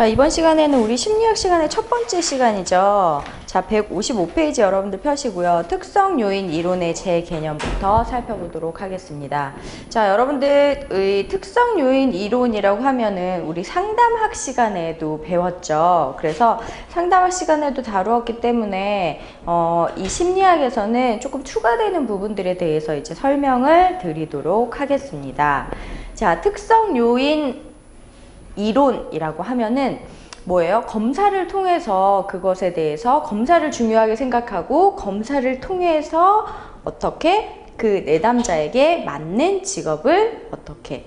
자, 이번 시간에는 우리 심리학 시간의 첫 번째 시간이죠. 자, 155페이지 여러분들 펴시고요. 특성 요인 이론의 제 개념부터 살펴보도록 하겠습니다. 자, 여러분들의 특성 요인 이론이라고 하면은 우리 상담학 시간에도 배웠죠. 그래서 상담학 시간에도 다루었기 때문에 어, 이 심리학에서는 조금 추가되는 부분들에 대해서 이제 설명을 드리도록 하겠습니다. 자, 특성 요인 이론이라고 하면은 뭐예요? 검사를 통해서 그것에 대해서 검사를 중요하게 생각하고 검사를 통해서 어떻게 그 내담자에게 맞는 직업을 어떻게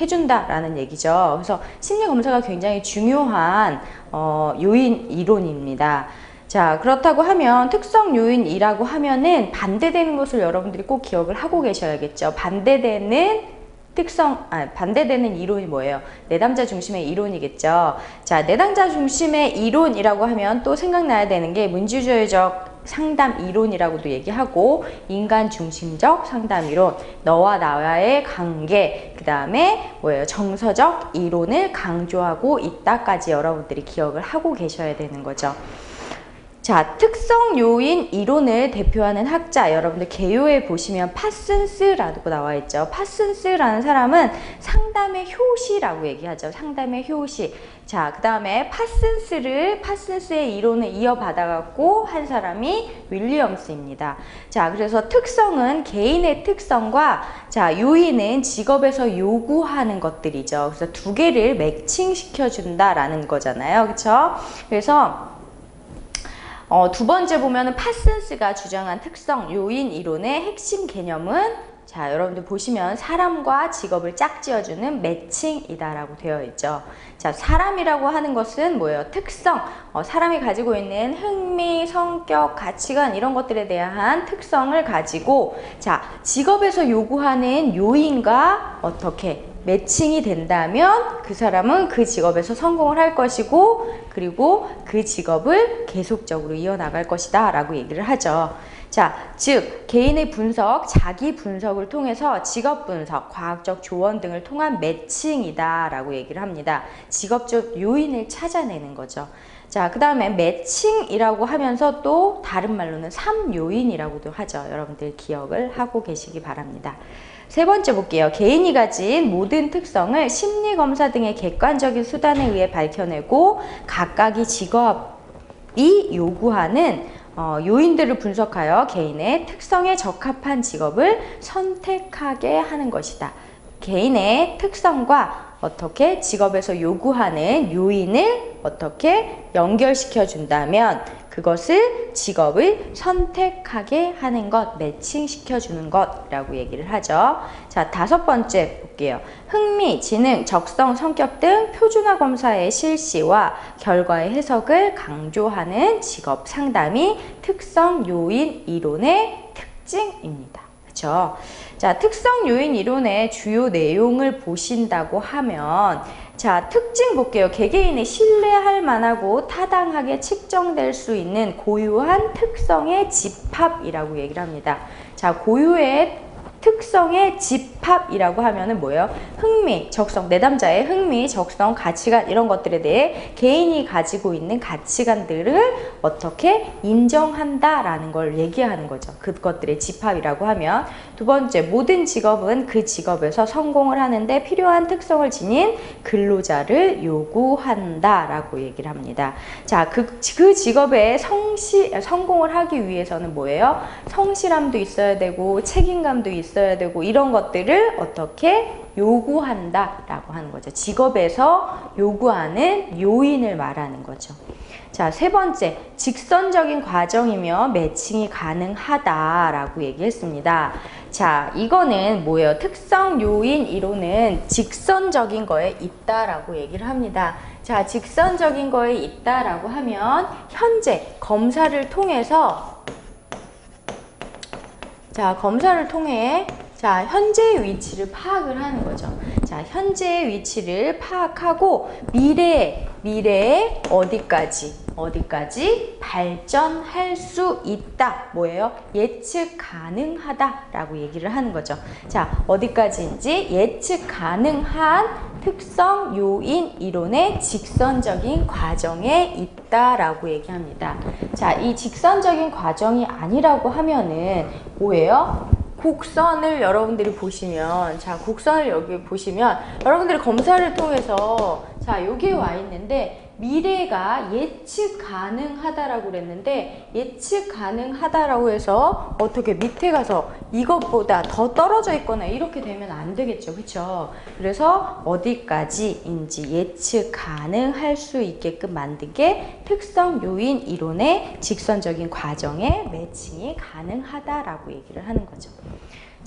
해준다라는 얘기죠. 그래서 심리 검사가 굉장히 중요한 어, 요인 이론입니다. 자, 그렇다고 하면 특성 요인이라고 하면은 반대되는 것을 여러분들이 꼭 기억을 하고 계셔야겠죠. 반대되는 특성, 아, 반대되는 이론이 뭐예요? 내담자 중심의 이론이겠죠. 자, 내담자 중심의 이론이라고 하면 또 생각나야 되는 게 문주주의적 상담 이론이라고도 얘기하고 인간 중심적 상담 이론, 너와 나와의 관계, 그 다음에 뭐예요? 정서적 이론을 강조하고 있다까지 여러분들이 기억을 하고 계셔야 되는 거죠. 자, 특성 요인 이론을 대표하는 학자 여러분들 개요에 보시면 파슨스라고 나와 있죠. 파슨스라는 사람은 상담의 효시라고 얘기하죠. 상담의 효시. 자, 그 다음에 파슨스를 파슨스의 이론을 이어받아 갖고 한 사람이 윌리엄스입니다. 자, 그래서 특성은 개인의 특성과 자, 요인은 직업에서 요구하는 것들이죠. 그래서 두 개를 매칭시켜 준다라는 거잖아요. 그렇죠? 그래서 어, 두 번째 보면은 파슨스가 주장한 특성 요인 이론의 핵심 개념은 자, 여러분들 보시면 사람과 직업을 짝지어주는 매칭이다라고 되어 있죠. 자, 사람이라고 하는 것은 뭐예요? 특성, 어, 사람이 가지고 있는 흥미, 성격, 가치관 이런 것들에 대한 특성을 가지고 자, 직업에서 요구하는 요인과 어떻게 매칭이 된다면 그 사람은 그 직업에서 성공을 할 것이고 그리고 그 직업을 계속적으로 이어나갈 것이다 라고 얘기를 하죠. 자, 즉 개인의 분석, 자기 분석을 통해서 직업 분석, 과학적 조언 등을 통한 매칭이다 라고 얘기를 합니다. 직업적 요인을 찾아내는 거죠. 자, 그 다음에 매칭이라고 하면서 또 다른 말로는 3요인이라고도 하죠. 여러분들 기억을 하고 계시기 바랍니다. 세 번째 볼게요. 개인이 가진 모든 특성을 심리검사 등의 객관적인 수단에 의해 밝혀내고 각각의 직업이 요구하는 어, 요인들을 분석하여 개인의 특성에 적합한 직업을 선택하게 하는 것이다. 개인의 특성과 어떻게 직업에서 요구하는 요인을 어떻게 연결시켜 준다면 그것을 직업을 선택하게 하는 것, 매칭시켜 주는 것이라고 얘기를 하죠. 자, 다섯 번째 볼게요. 흥미, 지능, 적성, 성격 등 표준화 검사의 실시와 결과의 해석을 강조하는 직업 상담이 특성 요인 이론의 특징입니다. 그렇죠? 자, 특성 요인 이론의 주요 내용을 보신다고 하면 자, 특징 볼게요. 개개인이 신뢰할 만하고 타당하게 측정될 수 있는 고유한 특성의 집합이라고 얘기를 합니다. 자, 고유의 특성의 집합이라고 하면은 뭐예요? 흥미, 적성, 내담자의 흥미, 적성, 가치관 이런 것들에 대해 개인이 가지고 있는 가치관들을 어떻게 인정한다라는 걸 얘기하는 거죠. 그것들의 집합이라고 하면 두 번째, 모든 직업은 그 직업에서 성공을 하는데 필요한 특성을 지닌 근로자를 요구한다라고 얘기를 합니다. 자, 그, 그 직업에 성시, 성공을 하기 위해서는 뭐예요? 성실함도 있어야 되고 책임감도 있어야 있어야 되고 이런 것들을 어떻게 요구한다라고 하는 거죠. 직업에서 요구하는 요인을 말하는 거죠. 자, 세 번째, 직선적인 과정이며 매칭이 가능하다라고 얘기했습니다. 자, 이거는 뭐예요? 특성 요인 이론은 직선적인 거에 있다라고 얘기를 합니다. 자, 직선적인 거에 있다라고 하면 현재 검사를 통해서 자, 검사를 통해 자, 현재의 위치를 파악을 하는 거죠. 자, 자, 현재의 위치를 파악하고 미래, 미래에 어디까지, 어디까지 발전할 수 있다. 뭐예요? 예측 가능하다라고 얘기를 하는 거죠. 자, 어디까지인지 예측 가능한 특성 요인 이론의 직선적인 과정에 있다라고 얘기합니다. 자, 이 직선적인 과정이 아니라고 하면은 뭐예요? 곡선을 여러분들이 보시면 자 곡선을 여기 보시면 여러분들이 검사를 통해서 자 여기에 와 있는데 미래가 예측 가능하다라고 그랬는데 예측 가능하다라고 해서 어떻게 밑에 가서 이것보다 더 떨어져 있거나 이렇게 되면 안 되겠죠. 그렇죠 그래서 어디까지인지 예측 가능할 수 있게끔 만든 게 특성 요인 이론의 직선적인 과정에 매칭이 가능하다라고 얘기를 하는 거죠.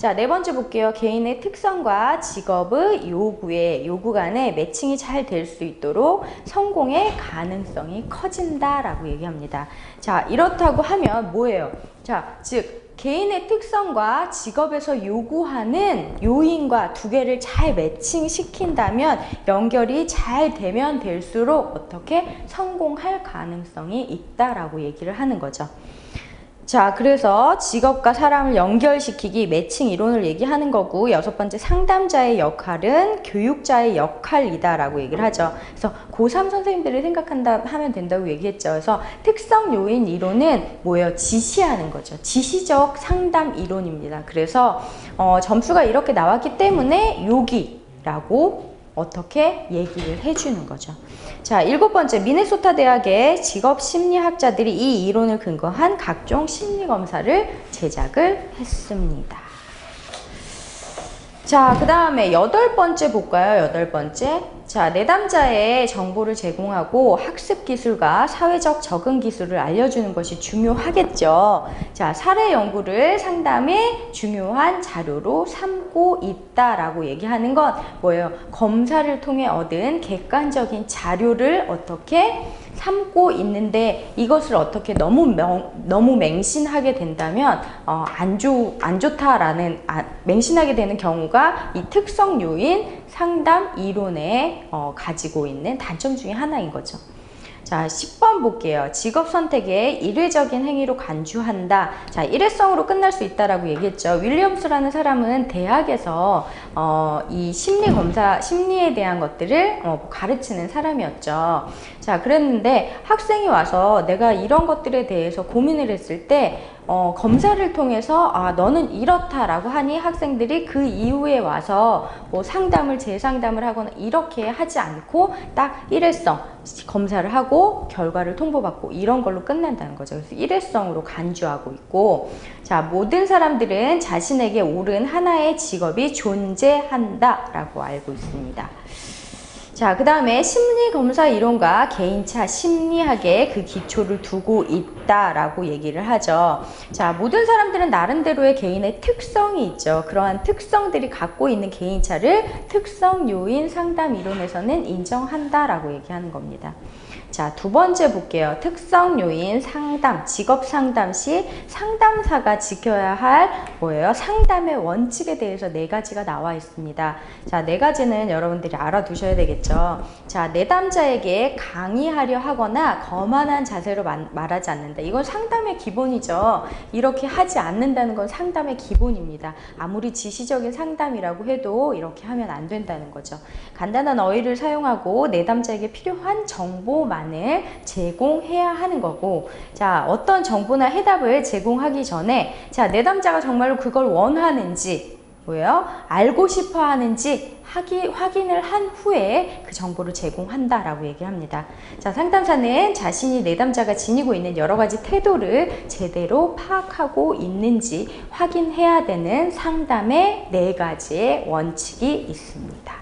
자, 네 번째 볼게요. 개인의 특성과 직업의 요구에, 요구 간에 매칭이 잘 될 수 있도록 성공의 가능성이 커진다라고 얘기합니다. 자, 이렇다고 하면 뭐예요? 자, 즉, 개인의 특성과 직업에서 요구하는 요인과 두 개를 잘 매칭시킨다면 연결이 잘 되면 될수록 어떻게 성공할 가능성이 있다라고 얘기를 하는 거죠. 자, 그래서 직업과 사람을 연결시키기 매칭 이론을 얘기하는 거고 여섯 번째 상담자의 역할은 교육자의 역할이다라고 얘기를 하죠. 그래서 고3 선생님들을 생각한다 하면 된다고 얘기했죠. 그래서 특성 요인 이론은 뭐예요? 지시하는 거죠. 지시적 상담 이론입니다. 그래서 어, 점수가 이렇게 나왔기 때문에 여기라고 어떻게 얘기를 해주는 거죠. 자, 일곱 번째, 미네소타 대학의 직업 심리학자들이 이 이론을 근거한 각종 심리 검사를 제작을 했습니다. 자, 그 다음에 여덟 번째 볼까요? 여덟 번째. 자, 내담자의 정보를 제공하고 학습 기술과 사회적 적응 기술을 알려주는 것이 중요하겠죠. 자, 사례 연구를 상담에 중요한 자료로 삼고 있다라고 얘기하는 건 뭐예요? 검사를 통해 얻은 객관적인 자료를 어떻게 삼고 있는데 이것을 어떻게 너무 명, 너무 맹신하게 된다면 어, 안, 좋, 안 좋다라는 아, 맹신하게 되는 경우가 이 특성 요인 상담 이론에 어, 가지고 있는 단점 중에 하나인 거죠. 자, 10번 볼게요. 직업 선택에 일회적인 행위로 간주한다. 자, 일회성으로 끝날 수 있다라고 얘기했죠. 윌리엄스라는 사람은 대학에서 어, 이 심리 검사, 심리에 대한 것들을 어, 가르치는 사람이었죠. 자, 그랬는데 학생이 와서 내가 이런 것들에 대해서 고민을 했을 때 어, 검사를 통해서 아 너는 이렇다라고 하니 학생들이 그 이후에 와서 뭐 상담을 재상담을 하거나 이렇게 하지 않고 딱 일회성 검사를 하고 결과를 통보받고 이런 걸로 끝난다는 거죠. 그래서 일회성으로 간주하고 있고 자 모든 사람들은 자신에게 옳은 하나의 직업이 존재한다라고 알고 있습니다. 자, 그 다음에 심리검사 이론과 개인차 심리학의 그 기초를 두고 있다라고 얘기를 하죠. 자, 모든 사람들은 나름대로의 개인의 특성이 있죠. 그러한 특성들이 갖고 있는 개인차를 특성 요인 상담 이론에서는 인정한다라고 얘기하는 겁니다. 자, 두 번째 볼게요. 특성 요인 상담, 직업 상담 시 상담사가 지켜야 할 뭐예요? 상담의 원칙에 대해서 네 가지가 나와 있습니다. 자, 네 가지는 여러분들이 알아두셔야 되겠죠. 자, 내담자에게 강의하려 하거나 거만한 자세로 말하지 않는다. 이건 상담의 기본이죠. 이렇게 하지 않는다는 건 상담의 기본입니다. 아무리 지시적인 상담이라고 해도 이렇게 하면 안 된다는 거죠. 간단한 어휘를 사용하고 내담자에게 필요한 정보만 안을 제공해야 하는 거고 자 어떤 정보나 해답을 제공하기 전에 자 내담자가 정말로 그걸 원하는지 뭐예요? 알고 싶어 하는지 하기, 확인을 한 후에 그 정보를 제공한다라고 얘기합니다. 자, 상담사는 자신이 내담자가 지니고 있는 여러 가지 태도를 제대로 파악하고 있는지 확인해야 되는 상담의 네 가지의 원칙이 있습니다.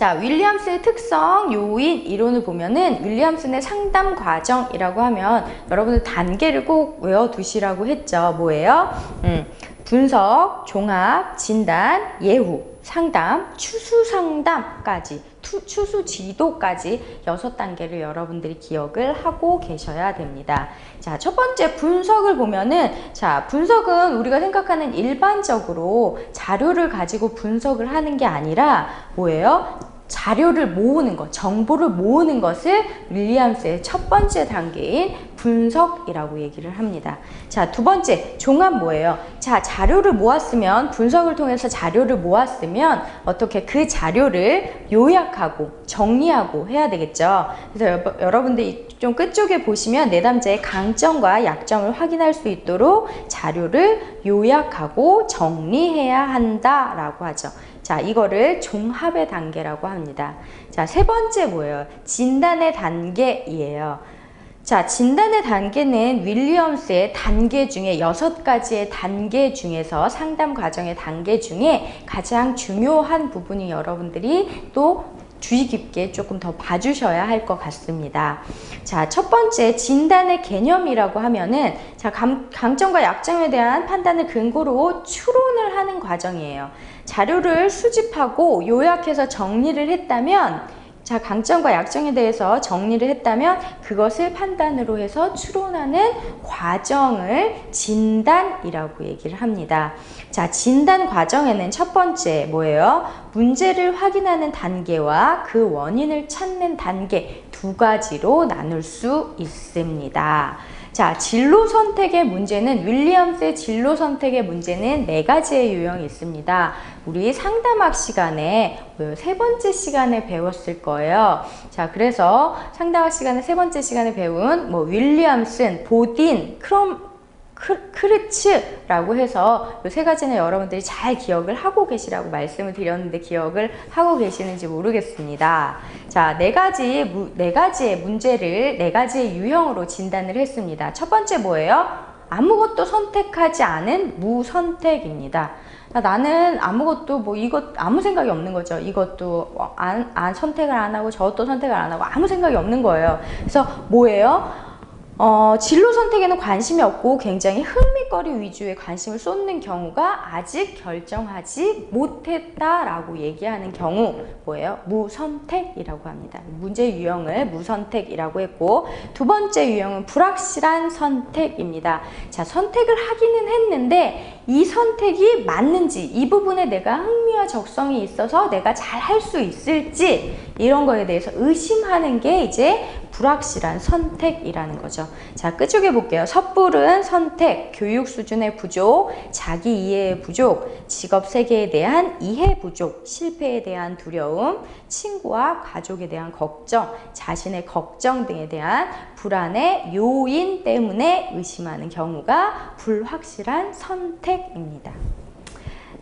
자, 윌리엄스의 특성, 요인, 이론을 보면은 윌리엄슨의 상담 과정이라고 하면 여러분들 단계를 꼭 외워두시라고 했죠. 뭐예요? 음, 분석, 종합, 진단, 예후, 상담, 추수 상담까지, 투- 추수 지도까지 여섯 단계를 여러분들이 기억을 하고 계셔야 됩니다. 자, 첫 번째 분석을 보면은, 자, 분석은 우리가 생각하는 일반적으로 자료를 가지고 분석을 하는 게 아니라 뭐예요? 자료를 모으는 것, 정보를 모으는 것을 윌리엄스의 첫 번째 단계인 분석이라고 얘기를 합니다. 자, 두 번째, 종합 뭐예요? 자, 자료를 모았으면, 분석을 통해서 자료를 모았으면, 어떻게 그 자료를 요약하고 정리하고 해야 되겠죠. 그래서 여, 여러분들 이좀 끝쪽에 보시면 내담자의 강점과 약점을 확인할 수 있도록 자료를 요약하고 정리해야 한다라고 하죠. 자, 이거를 종합의 단계라고 합니다. 자, 세 번째 뭐예요? 진단의 단계이에요. 자, 진단의 단계는 윌리엄스의 단계 중에 여섯 가지의 단계 중에서 상담 과정의 단계 중에 가장 중요한 부분이 여러분들이 또 주의 깊게 조금 더 봐주셔야 할 것 같습니다. 자, 첫 번째 진단의 개념이라고 하면은 자, 감, 강점과 약점에 대한 판단을 근거로 추론을 하는 과정이에요. 자료를 수집하고 요약해서 정리를 했다면 자, 강점과 약점에 대해서 정리를 했다면 그것을 판단으로 해서 추론하는 과정을 진단이라고 얘기를 합니다. 자, 진단 과정에는 첫 번째 뭐예요? 문제를 확인하는 단계와 그 원인을 찾는 단계 두 가지로 나눌 수 있습니다. 자, 진로 선택의 문제는 윌리엄스의 진로 선택의 문제는 네 가지의 유형이 있습니다. 우리 상담학 시간에 뭐세 번째 시간에 배웠을 거예요. 자, 그래서 상담학 시간에 세 번째 시간에 배운 뭐 윌리엄슨, 보딘, 크롬 크, 크르츠라고 해서 이 세 가지는 여러분들이 잘 기억을 하고 계시라고 말씀을 드렸는데 기억을 하고 계시는지 모르겠습니다. 자, 네 가지, 무, 네 가지의 문제를 네 가지의 유형으로 진단을 했습니다. 첫 번째 뭐예요? 아무것도 선택하지 않은 무선택입니다. 나는 아무것도 뭐 이것 아무 생각이 없는 거죠. 이것도 안, 안 선택을 안 하고 저것도 선택을 안 하고 아무 생각이 없는 거예요. 그래서 뭐예요? 어, 진로 선택에는 관심이 없고 굉장히 흥미거리 위주의 관심을 쏟는 경우가 아직 결정하지 못했다라고 얘기하는 경우 뭐예요? 무선택이라고 합니다. 문제 유형을 무선택이라고 했고 두 번째 유형은 불확실한 선택입니다. 자, 선택을 하기는 했는데 이 선택이 맞는지 이 부분에 내가 흥미와 적성이 있어서 내가 잘 할 수 있을지 이런 거에 대해서 의심하는 게 이제 불확실한 선택이라는 거죠. 자, 끝쪽에 볼게요. 섣부른 선택, 교육 수준의 부족, 자기 이해의 부족, 직업 세계에 대한 이해 부족, 실패에 대한 두려움, 친구와 가족에 대한 걱정, 자신의 걱정 등에 대한 불안의 요인 때문에 의심하는 경우가 불확실한 선택 입니다.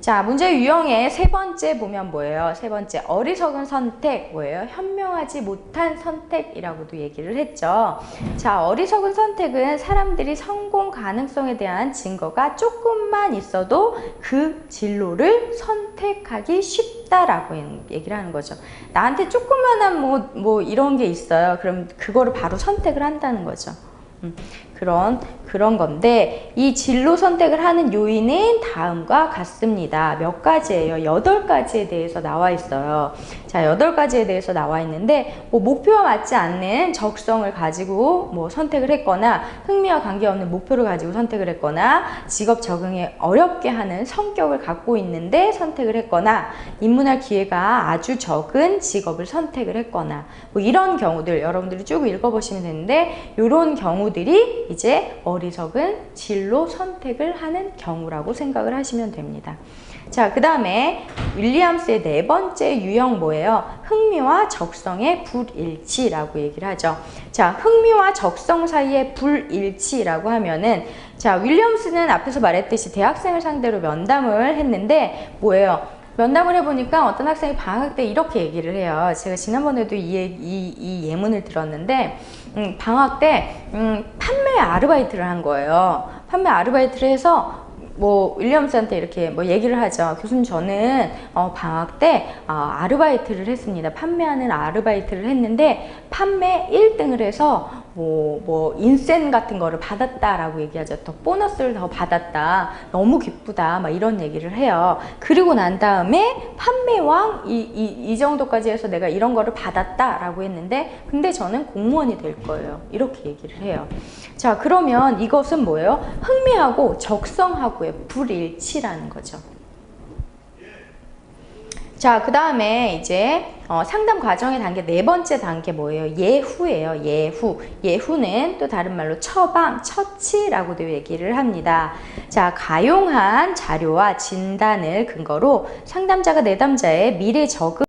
자, 문제 유형의 세 번째 보면 뭐예요? 세 번째, 어리석은 선택, 뭐예요? 현명하지 못한 선택이라고도 얘기를 했죠. 자, 어리석은 선택은 사람들이 성공 가능성에 대한 증거가 조금만 있어도 그 진로를 선택하기 쉽다라고 얘기를 하는 거죠. 나한테 조그만한 뭐, 뭐 이런 게 있어요. 그럼 그거를 바로 선택을 한다는 거죠. 음, 그런 그런 건데 이 진로 선택을 하는 요인은 다음과 같습니다. 몇 가지예요? 여덟 가지에 대해서 나와 있어요. 자, 여덟 가지에 대해서 나와 있는데 뭐 목표와 맞지 않는 적성을 가지고 뭐 선택을 했거나 흥미와 관계없는 목표를 가지고 선택을 했거나 직업 적응에 어렵게 하는 성격을 갖고 있는데 선택을 했거나 입문할 기회가 아주 적은 직업을 선택을 했거나 뭐 이런 경우들 여러분들이 쭉 읽어보시면 되는데 이런 경우들이 이제 어 리석은 진로 선택을 하는 경우라고 생각을 하시면 됩니다. 자, 그 다음에 윌리엄스의 네 번째 유형 뭐예요? 흥미와 적성의 불일치라고 얘기를 하죠. 자, 흥미와 적성 사이의 불일치라고 하면은 자, 윌리엄스는 앞에서 말했듯이 대학생을 상대로 면담을 했는데 뭐예요? 면담을 해보니까 어떤 학생이 방학 때 이렇게 얘기를 해요. 제가 지난번에도 이, 이, 이 예문을 들었는데, 음, 방학 때, 음, 판매 아르바이트를 한 거예요. 판매 아르바이트를 해서 뭐 윌리엄스한테 이렇게 뭐 얘기를 하죠. 교수님 저는 어, 방학 때 어, 아르바이트를 했습니다. 판매하는 아르바이트를 했는데 판매 1등을 해서 뭐, 뭐 인센 같은 거를 받았다라고 얘기하죠. 더 보너스를 더 받았다. 너무 기쁘다. 막 이런 얘기를 해요. 그리고 난 다음에 판매왕 이, 이, 이 정도까지 해서 내가 이런 거를 받았다라고 했는데 근데 저는 공무원이 될 거예요. 이렇게 얘기를 해요. 자, 그러면 이것은 뭐예요? 흥미하고 적성하고의 불일치라는 거죠. 자, 그 다음에 이제 어, 상담 과정의 단계 네 번째 단계 뭐예요? 예후예요. 예후. 예후는 또 다른 말로 처방, 처치라고도 얘기를 합니다. 자, 가용한 자료와 진단을 근거로 상담자가 내담자의 미래 적응